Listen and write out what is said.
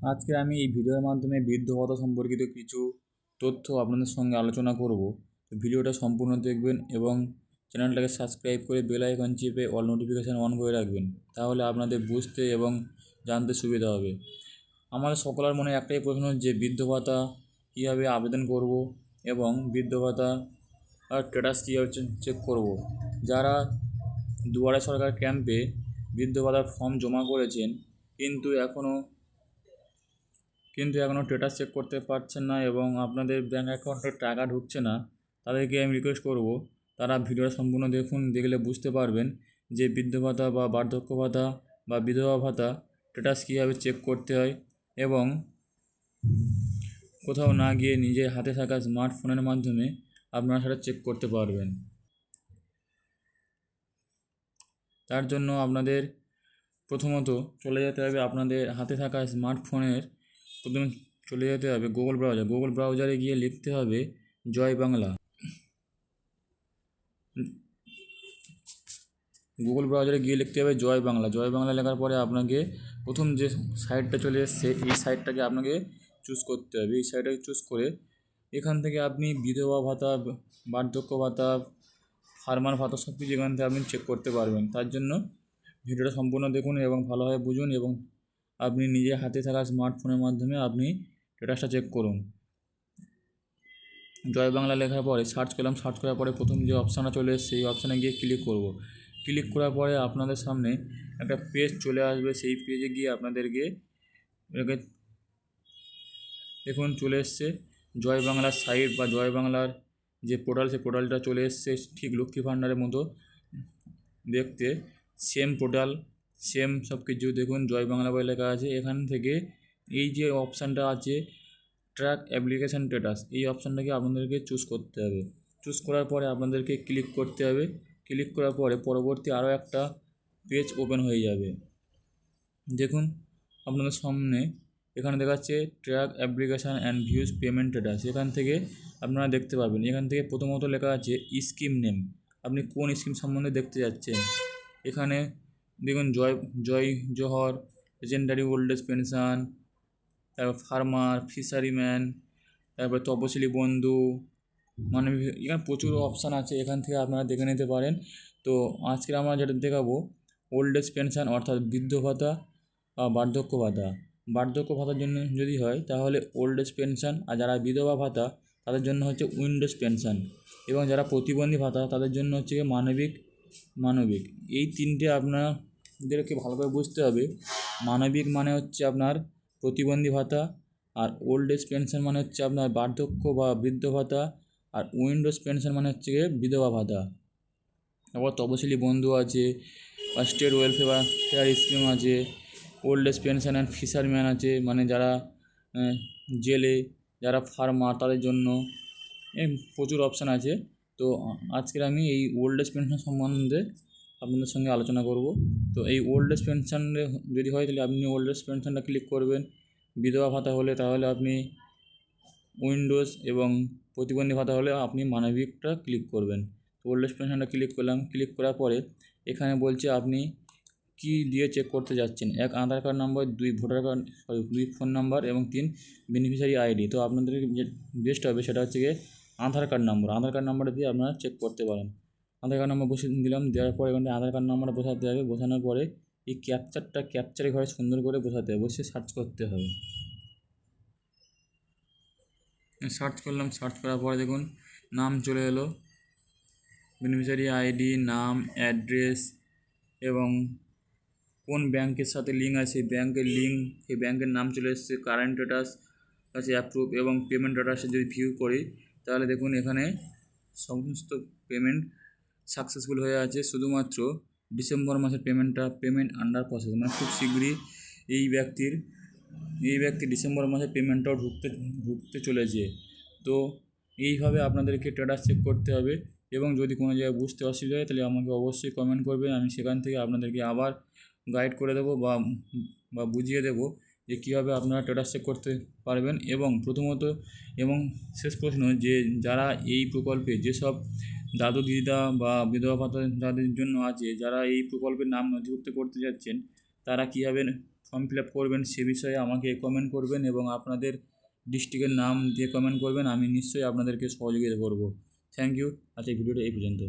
আজকে আমি এই ভিডিওর মাধ্যমে বৃদ্ধ ভাতা সম্পর্কিত কিছু তথ্য আপনাদের সঙ্গে আলোচনা করব। ভিডিওটা সম্পূর্ণ দেখবেন এবং চ্যানেলটাকে সাবস্ক্রাইব করে বেল আইকন চেপে অল নোটিফিকেশান অন করে রাখবেন। তাহলে আপনাদের বুঝতে এবং জানতে সুবিধা হবে। আমাদের সকলের মনে একটাই প্রশ্ন যে, বৃদ্ধ ভাতা কীভাবে আবেদন করব এবং বৃদ্ধ ভাতা স্ট্যাটাস কীভাবে চেক করব। যারা দুয়ারে সরকার ক্যাম্পে বৃদ্ধ ভাতার ফর্ম জমা করেছেন, কিন্তু এখনও কিন্তু এখনও স্ট্যাটাস চেক করতে পারছেন না এবং আপনাদের ব্যাঙ্ক অ্যাকাউন্টে টাকা ঢুকছে না, তাদেরকে আমি রিকোয়েস্ট করব, তারা ভিডিওটা সম্পূর্ণ দেখুন, দেখলে বুঝতে পারবেন যে বৃদ্ধ ভাতা বা বার্ধক্য ভাতা বা বিধবা ভাতা স্ট্যাটাস কীভাবে চেক করতে হয় এবং কোথাও না গিয়ে নিজের হাতে থাকা স্মার্টফোনের মাধ্যমে আপনারা সেটা চেক করতে পারবেন। তার জন্য আপনাদের প্রথমত চলে যেতে হবে আপনাদের হাতে থাকা স্মার্টফোনের প্রথমে চলে যেতে হবে গুগল ব্রাউজার গুগল ব্রাউজারে গিয়ে লিখতে হবে জয় বাংলা। গুগল ব্রাউজারে গিয়ে লিখতে হবে জয় বাংলা। জয় বাংলা লেখার পরে আপনাকে প্রথম যে সাইটটা চলে এসছে, এই সাইটটাকে আপনাকে চুজ করতে হবে। এই সাইটটাকে চুজ করে এখান থেকে আপনি বিধবা ভাতা, বার্ধক্য ভাতা ফার্মার ভাতা সব কিছু এখান থেকে আপনি চেক করতে পারবেন। তার জন্য ভিডিওটা সম্পূর্ণ দেখুন এবং ভালোভাবে বুঝুন এবং আপনি নিজের হাতে থাকা স্মার্টফোনের মাধ্যমে আপনি স্ট্যাটাসটা চেক করুন। জয় বাংলা লেখার পরে সার্চ করলাম সার্চ করার পরে প্রথম যে অপশানটা চলে এসছে, সেই অপশানে গিয়ে ক্লিক করব। ক্লিক করার পরে আপনাদের সামনে একটা পেজ চলে আসবে, সেই পেজে গিয়ে আপনাদেরকে এটাকে দেখুন, চলে এসছে জয় বাংলার সাইট বা জয় বাংলার যে পোর্টাল সেই পোর্টালটা চলে এসছে, ঠিক লক্ষ্মী ভাণ্ডারের মতো দেখতে। সেম পোর্টাল সেম সব কিছু দেখুন জয় বাংলা বলে লেখা আছে। এখান থেকে এই যে অপশানটা আছে ট্র্যাক অ্যাপ্লিকেশান স্ট্যাটাস এই অপশানটাকে আপনাদেরকে চুজ করতে হবে। চুজ করার পরে আপনাদেরকে ক্লিক করতে হবে। ক্লিক করার পরে পরবর্তী আরও একটা পেজ ওপেন হয়ে যাবে। দেখুন, আপনাদের সামনে এখানে দেখাচ্ছে track application and views payment status এখান থেকে আপনারা দেখতে পাবেন। এখান থেকে প্রথমত লেখা আছে স্কিম নেম আপনি কোন স্কিম সম্বন্ধে দেখতে যাচ্ছেন? এখানে দেখুন Jai Jai Johar legendary old age pension তারপর ফার্মার ফিশারিম্যান তারপর তপশিলি বন্ধু মানে এখানে প্রচুর অপশান আছে, এখান থেকে আপনারা দেখে নিতে পারেন। তো আজকে আমরা যেটা দেখাবো ওল্ড এজ পেনশন অর্থাৎ বৃদ্ধ ভাতা বা বার্ধক্য ভাতা। বার্ধক্য ভাতার জন্য যদি হয়, তাহলে ওল্ড এজ পেনশন আর যারা বিধবা ভাতা, তাদের জন্য হচ্ছে উইন্ডোজ পেনশন এবং যারা প্রতিবন্ধী ভাতা, তাদের জন্য হচ্ছে মানবিক মানবিক। এই তিনটে আপনাদেরকে ভালো ভালোভাবে বুঝতে হবে। মানবিক মানে হচ্ছে আপনার প্রতিবন্ধী ভাতা, আর ওল্ড এজ পেনশন মানে হচ্ছে আপনার বার্ধক্য বা বৃদ্ধ ভাতা, আর উইন্ডোজ পেনশন মানে হচ্ছে বিধবা ভাতা। তারপর তপশিলি বন্ধু আছে, বা স্টেট ওয়েলফেয়ার ফেয়ার স্কিম আছে old age pension and fisherman আছে মানে যারা জেলে, যারা ফার্মার তাদের জন্য প্রচুর অপশান আছে। তো আজকের আমি এই ওল্ড এজ পেনশন সম্বন্ধে আপনাদের সঙ্গে আলোচনা করব। তো এই ওল্ড এজ পেনশন যদি হয় তাহলে আপনি ওল্ড এজ পেনশনটা ক্লিক করবেন। বিধবা ভাতা হলে তাহলে আপনি উইন্ডোজ এবং প্রতিবন্ধী ভাতা হলে আপনি মানবিকটা ক্লিক করবেন। তো ওল্ড এজ পেনশনটা ক্লিক করলাম। ক্লিক করার পরে এখানে বলছে আপনি কী দিয়ে চেক করতে যাচ্ছেন? এক আধার কার্ড নাম্বার দুই ভোটার কার্ড সরি দুই ফোন নাম্বার এবং তিন বেনিফিশিয়ারি আইডি তো আপনাদের যে বেস্ট হবে সেটা হচ্ছে গিয়ে Aadhaar card number Aadhaar card নাম্বারটা দিয়ে আপনারা চেক করতে পারেন। আধার কার্ড নাম্বার বসে দিলাম, দেওয়ার পরে এখানে আধার কার্ড নাম্বারটা বসাতে হবে। বসানোর পরে এই ক্যাপচারটা ক্যাপচারে ঘরে সুন্দর করে বসাতে হবে। বসে সার্চ করতে হবে। সার্চ করলাম সার্চ করার পরে দেখুন, নাম চলে এলো। বেনিফিশিয়ারি আইডি নাম অ্যাড্রেস এবং কোন ব্যাংকের সাথে লিঙ্ক আছে ব্যাংকের লিঙ্ক সেই ব্যাংকের নাম চলে এসছে কারেন্ট স্ট্যাটাস আছে অ্যাপ্রুভ এবং পেমেন্ট স্ট্যাটাসে যদি ভিউ করি, তাহলে দেখুন এখানে সমস্ত পেমেন্ট সাকসেসফুল হয়ে আছে। শুধুমাত্র ডিসেম্বর মাসের পেমেন্টটা পেমেন্ট আন্ডার প্রসেস মানে খুব শীঘ্রই এই ব্যক্তির, এই ব্যক্তি ডিসেম্বর মাসে পেমেন্টটাও ঢুকতে ঢুকতে চলেছে। তো এইভাবে আপনাদেরকে স্ট্যাটাস চেক করতে হবে এবং যদি কোনো জায়গায় বুঝতে অসুবিধা হয়, তাহলে আমাকে অবশ্যই কমেন্ট করবেন। আমি সেখান থেকে আপনাদেরকে আবার গাইড করে দেবো বা বা বুঝিয়ে দেবো যে কীভাবে আপনারা স্ট্যাটাস চেক করতে পারবেন। এবং প্রথমত এবং শেষ প্রশ্ন, যে যারা এই প্রকল্পে যেসব দাদু দিদা বা বিধবা ভাতা যাদের জন্য আছে, যারা এই প্রকল্পের নাম নথিভুক্ত করতে যাচ্ছেন, তারা কীভাবে ফর্ম ফিল আপ করবেন সে বিষয়ে আমাকে কমেন্ট করবেন এবং আপনাদের ডিস্ট্রিক্টের নাম দিয়ে কমেন্ট করবেন, আমি নিশ্চয়ই আপনাদেরকে সহযোগিতা করব। থ্যাংক ইউ আজকে ভিডিওটা এই পর্যন্ত।